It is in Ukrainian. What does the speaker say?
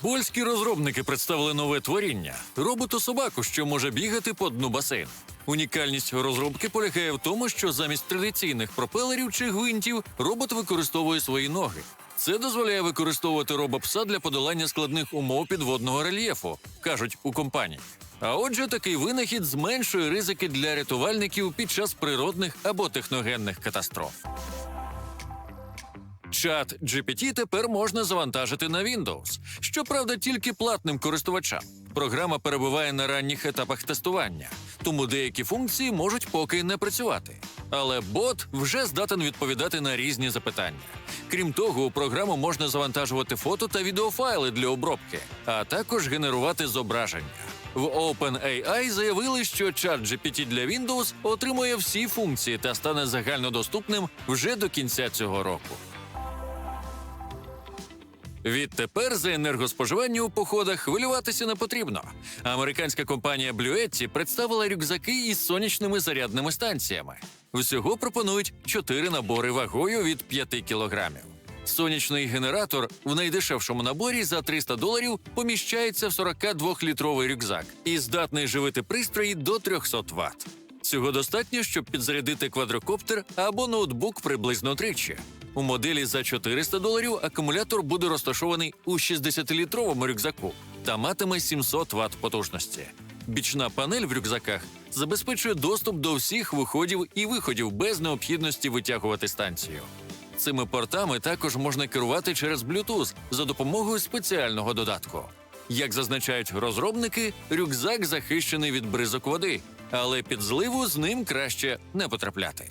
Польські розробники представили нове творіння роботу-собаку, що може бігати по дну басейну. Унікальність розробки полягає в тому, що замість традиційних пропелерів чи гвинтів робот використовує свої ноги. Це дозволяє використовувати робопса для подолання складних умов підводного рельєфу, кажуть у компанії. А отже, такий винахід зменшує ризики для рятувальників під час природних або техногенних катастроф. Чат GPT тепер можна завантажити на Windows. Щоправда, тільки платним користувачам. Програма перебуває на ранніх етапах тестування, тому деякі функції можуть поки не працювати. Але бот вже здатен відповідати на різні запитання. Крім того, у програму можна завантажувати фото та відеофайли для обробки, а також генерувати зображення. В OpenAI заявили, що чат GPT для Windows отримує всі функції та стане загальнодоступним вже до кінця цього року. Відтепер за енергоспоживання у походах хвилюватися не потрібно. Американська компанія Bluetti представила рюкзаки із сонячними зарядними станціями. Всього пропонують чотири набори вагою від 5 кілограмів. Сонячний генератор в найдешевшому наборі за 300 доларів поміщається в 42-літровий рюкзак і здатний живити пристрої до 300 Вт. Цього достатньо, щоб підзарядити квадрокоптер або ноутбук приблизно тричі. У моделі за 400 доларів акумулятор буде розташований у 60-літровому рюкзаку та матиме 700 Вт потужності. Бічна панель в рюкзаках забезпечує доступ до всіх виходів і виходів без необхідності витягувати станцію. Цими портами також можна керувати через Bluetooth за допомогою спеціального додатку. Як зазначають розробники, рюкзак захищений від бризок води, але під зливу з ним краще не потрапляти.